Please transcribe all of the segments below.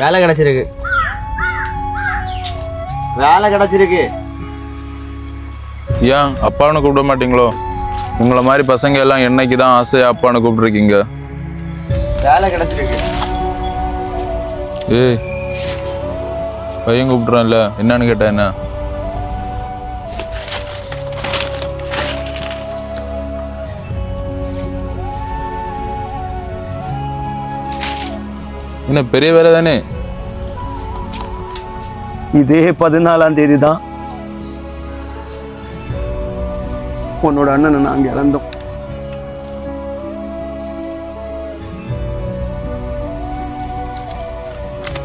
வேலை கிடைச்சிருக்கு. வேலை கிடைச்சிருக்கு. ஏன்? அப்பான்னு கூப்பிட மாட்டீங்களோ? உங்களை மாதிரி பசங்க எல்லாம் என்னைக்கு தான் ஆசையா அப்பான்னு கூப்பிட்டுருக்கீங்க? வேலை கிடைச்சிருக்கு. ஏய் பையன் கூப்பிட்றான்ல என்னன்னு கேட்டா என்ன? என்ன பெரிய வேலை தானே? இதே பதினாலாம் தேதி தான் உன்னோட அண்ணனை நாங்கள் இழந்தோம்.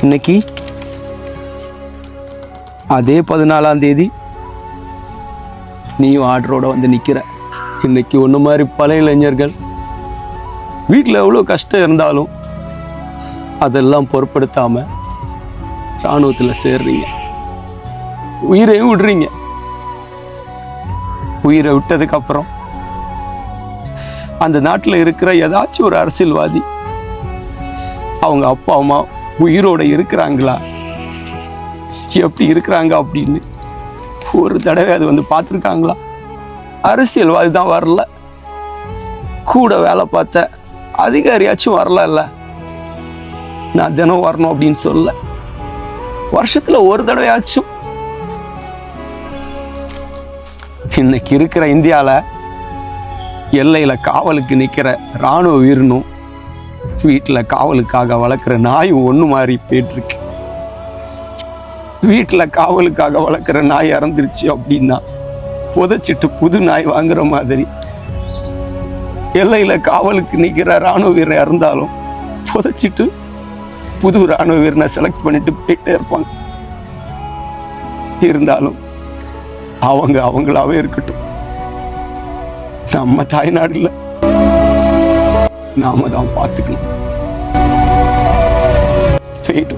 இன்னைக்கு அதே பதினாலாம் தேதி நீயும் ஆர்டரோட வந்து நிற்கிற இன்னைக்கு ஒன்று மாதிரி பல இளைஞர்கள் வீட்டில் எவ்வளோ கஷ்டம் இருந்தாலும் அதெல்லாம் பொருட்படுத்தாமல் இராணுவத்தில் சேர்றீங்க. உயிரையும் விடுறீங்க. உயிரை விட்டதுக்கு அப்புறம் அந்த நாட்டில் இருக்கிற ஏதாச்சும் ஒரு அரசியல்வாதி அவங்க அப்பா அம்மா உயிரோட இருக்கிறாங்களா? எப்படி இருக்கிறாங்க அப்படின்னு ஒரு தடவை அது வந்து பார்த்துருக்காங்களா? அரசியல்வாதி தான் வரல. கூட வேலை பார்த்த அதிகாரியாச்சும் வரல நான் தினம் வரணும் அப்படின்னு சொல்ல வருஷத்துல ஒரு தடவையாச்சும். இன்னைக்கு இருக்கிற இந்தியாவில் எல்லையில காவலுக்கு நிற்கிற ராணுவ வீரனும் வீட்டில் காவலுக்காக வளர்க்குற நாய் ஒன்று மாதிரி போயிட்டுருக்கு. வீட்டில் காவலுக்காக வளர்க்குற நாய் இறந்துருச்சு அப்படின்னா புதைச்சிட்டு புது நாய் வாங்குற மாதிரி. எல்லையில் காவலுக்கு நிற்கிற ராணுவ வீரர் இறந்தாலும் புதைச்சிட்டு புது ராணுவ வீரனை செலக்ட் பண்ணிட்டு போயிட்டே இருப்பாங்க. இருந்தாலும் அவங்க அவங்களாவே இருக்கட்டும். நம்ம தாய்நாடுல நாம தான் பார்த்துக்கணும். போயிட்டு